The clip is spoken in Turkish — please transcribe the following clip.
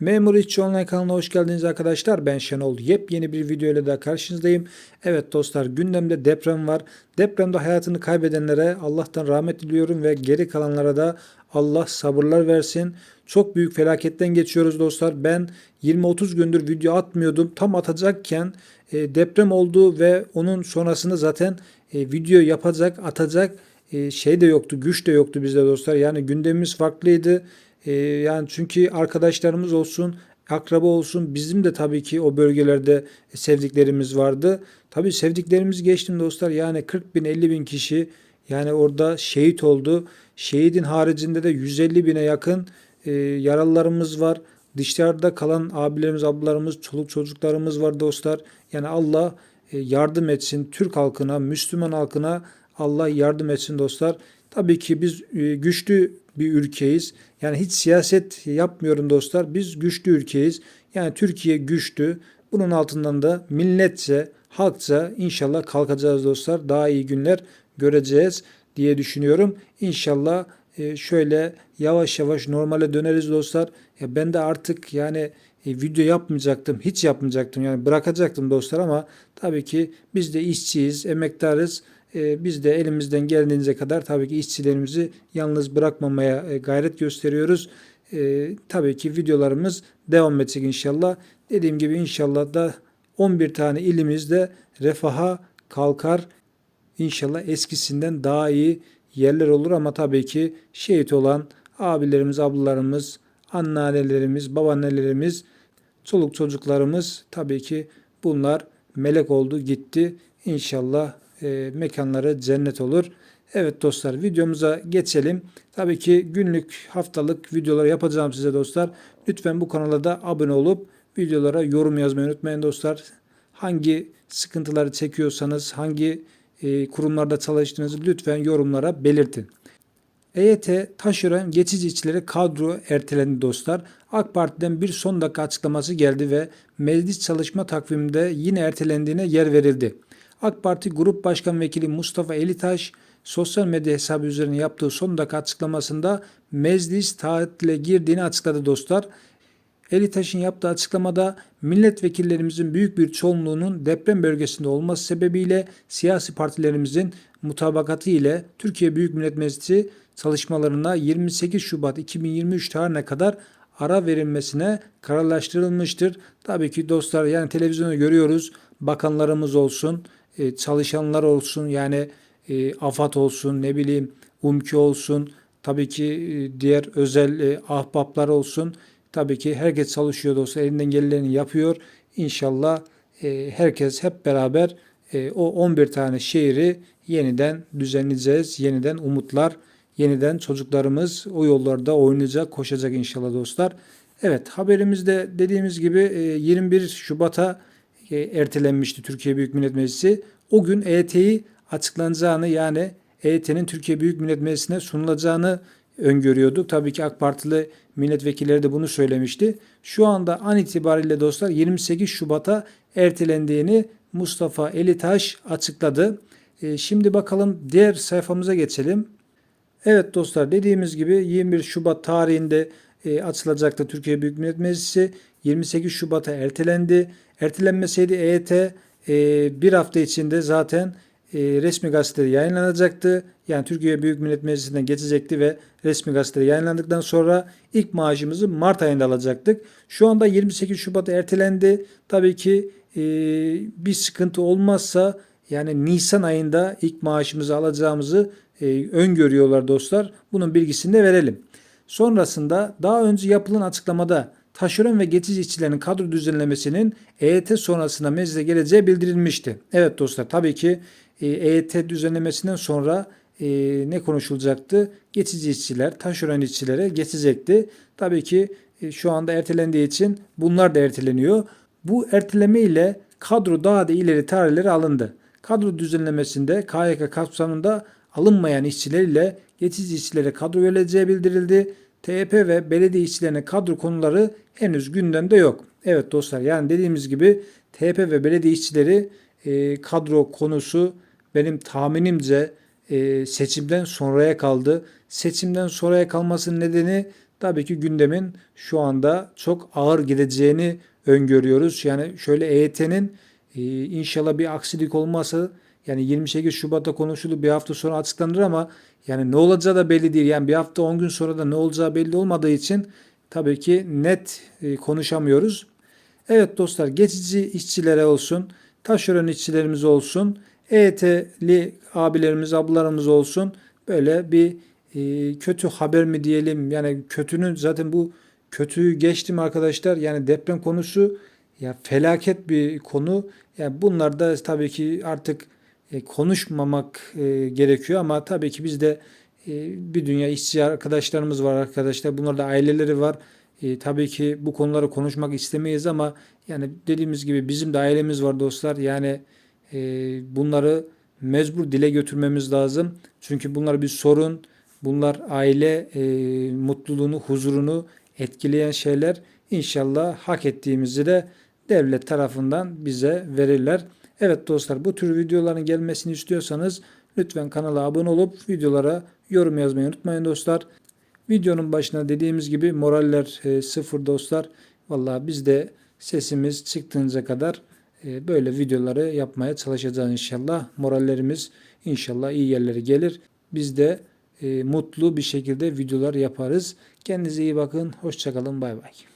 Memur İşçi Online kanalına hoş geldiniz arkadaşlar. Ben Şenol. Yepyeni bir video ile daha karşınızdayım. Evet dostlar gündemde deprem var. Depremde hayatını kaybedenlere Allah'tan rahmet diliyorum ve geri kalanlara da Allah sabırlar versin. Çok büyük felaketten geçiyoruz dostlar. Ben 20-30 gündür video atmıyordum. Tam atacakken e, deprem oldu ve onun sonrasında zaten e, video yapacak, atacak e, şey de yoktu, güç de yoktu bizde dostlar. Yani gündemimiz farklıydı. E, yani çünkü arkadaşlarımız olsun, akraba olsun bizim de tabii ki o bölgelerde sevdiklerimiz vardı. Tabii sevdiklerimiz geçtim dostlar. Yani 40 bin 50 bin kişi yani orada şehit oldu. Şehidin haricinde de 150 bine yakın e, yaralılarımız var. Dışarıda kalan abilerimiz, ablalarımız, çoluk çocuklarımız var dostlar. Yani Allah e, yardım etsin Türk halkına, Müslüman halkına Allah yardım etsin dostlar. Tabii ki biz e, güçlü bir ülkeyiz. Yani hiç siyaset yapmıyorum dostlar. Biz güçlü ülkeyiz. Yani Türkiye güçlü. Bunun altından da milletçe, halkça inşallah kalkacağız dostlar. Daha iyi günler göreceğiz diye düşünüyorum. İnşallah e, şöyle yavaş yavaş normale döneriz dostlar. Ya ben de artık yani e, video yapmayacaktım. Hiç yapmayacaktım. Yani bırakacaktım dostlar ama tabii ki biz de işçiyiz, emektarız. E, biz de elimizden geldiğince kadar tabii ki işçilerimizi yalnız bırakmamaya e, gayret gösteriyoruz. E, tabii ki videolarımız devam edecek inşallah. Dediğim gibi inşallah da 11 tane ilimizde refaha kalkar. İnşallah eskisinden daha iyi yerler olur ama tabii ki şehit olan abilerimiz, ablalarımız, anneannelerimiz, babaannelerimiz, çoluk çocuklarımız tabii ki bunlar melek oldu gitti. İnşallah e, mekanları cennet olur. Evet dostlar videomuza geçelim. Tabii ki günlük haftalık videolar yapacağım size dostlar. Lütfen bu kanala da abone olup videolara yorum yazmayı unutmayın dostlar. Hangi sıkıntıları çekiyorsanız, hangi e, kurumlarda çalıştığınızı lütfen yorumlara belirtin. EYT taşeron geçici işçilere kadro ertelendi dostlar. AK Parti'den bir son dakika açıklaması geldi ve meclis çalışma takviminde yine ertelendiğine yer verildi. AK Parti Grup Başkan Vekili Mustafa Elitaş sosyal medya hesabı üzerine yaptığı son dakika açıklamasında meclis tatile girdiğini açıkladı dostlar. Elitaş'ın yaptığı açıklamada milletvekillerimizin büyük bir çoğunluğunun deprem bölgesinde olması sebebiyle siyasi partilerimizin mutabakatı ile Türkiye Büyük Millet Meclisi çalışmalarına 28 Şubat 2023 tarihine kadar ara verilmesine kararlaştırılmıştır. Tabii ki dostlar yani televizyonu görüyoruz. Bakanlarımız olsun, e, çalışanlar olsun yani e, AFAD olsun ne bileyim UMKİ olsun tabii ki e, diğer özel ahbaplar olsun. Tabii ki herkes çalışıyor dostlar elinden geleni yapıyor. İnşallah herkes hep beraber o 11 tane şehri yeniden düzenleyeceğiz. Yeniden umutlar, yeniden çocuklarımız o yollarda oynayacak, koşacak inşallah dostlar. Evet haberimizde dediğimiz gibi 21 Şubat'a ertelenmişti Türkiye Büyük Millet Meclisi. O gün EYT'yi açıklanacağını yani EYT'nin Türkiye Büyük Millet Meclisi'ne sunulacağını öngörüyorduk. Tabii ki AK Partili milletvekilleri de bunu söylemişti. Şu anda an itibariyle dostlar 28 Şubat'a ertelendiğini Mustafa Elitaş açıkladı. E, şimdi bakalım diğer sayfamıza geçelim. Evet dostlar dediğimiz gibi 21 Şubat tarihinde e, açılacaktı Türkiye Büyük Millet Meclisi. 28 Şubat'a ertelendi. Ertelenmeseydi EYT e, bir hafta içinde zaten e, resmi gazetede yayınlanacaktı. Yani Türkiye Büyük Millet Meclisi'nden geçecekti ve resmi gazetede yayınlandıktan sonra ilk maaşımızı Mart ayında alacaktık. Şu anda 28 Şubat'a ertelendi. Tabii ki bir sıkıntı olmazsa yani Nisan ayında ilk maaşımızı alacağımızı öngörüyorlar dostlar. Bunun bilgisini de verelim. Sonrasında daha önce yapılan açıklamada taşeron ve geçici işçilerin kadro düzenlemesinin EYT sonrasında meclise geleceği bildirilmişti. Evet dostlar tabii ki EYT e düzenlemesinden sonra e, ne konuşulacaktı? Geçici işçiler, taşeron işçilere geçecekti. Tabii ki e, şu anda ertelendiği için bunlar da erteleniyor. Bu erteleme ile kadro daha da ileri tarihlere alındı. Kadro düzenlemesinde KYK kapsamında alınmayan işçiler ile geçici işçilere kadro verileceği bildirildi. TYP ve belediye işçilerine kadro konuları henüz gündemde yok. Evet dostlar yani dediğimiz gibi TYP ve belediye işçileri e, kadro konusu benim tahminimce e, seçimden sonraya kaldı. Seçimden sonraya kalmasının nedeni tabii ki gündemin şu anda çok ağır gideceğini öngörüyoruz. Yani şöyle EYT'nin e, inşallah bir aksilik olmazsa yani 28 Şubat'ta konuşuldu bir hafta sonra açıklanır ama yani ne olacağı da belli değil. Yani bir hafta 10 gün sonra da ne olacağı belli olmadığı için tabii ki net e, konuşamıyoruz. Evet dostlar geçici işçilere olsun, taşeron işçilerimiz olsun, EYT'li abilerimiz, ablalarımız olsun böyle bir e, kötü haber mi diyelim yani kötünün zaten bu kötüyü geçtim arkadaşlar yani deprem konusu ya felaket bir konu. Yani bunlar da tabii ki artık konuşmamak e, gerekiyor ama tabii ki biz de e, bir dünya işçi arkadaşlarımız var arkadaşlar. Bunlar da aileleri var. E, tabii ki bu konuları konuşmak istemeyiz ama yani dediğimiz gibi bizim de ailemiz var dostlar. Yani e, bunları mecbur dile götürmemiz lazım. Çünkü bunlar bir sorun. Bunlar aile e, mutluluğunu, huzurunu etkileyen şeyler. İnşallah hak ettiğimizi de devlet tarafından bize verirler. Evet dostlar bu tür videoların gelmesini istiyorsanız lütfen kanala abone olup videolara yorum yazmayı unutmayın dostlar. Videonun başına dediğimiz gibi moraller e, sıfır dostlar. Vallahi biz de sesimiz çıktığınca kadar e, böyle videoları yapmaya çalışacağız inşallah. Morallerimiz inşallah iyi yerlere gelir. Biz de e, mutlu bir şekilde videolar yaparız. Kendinize iyi bakın. Hoşçakalın. Bay bay.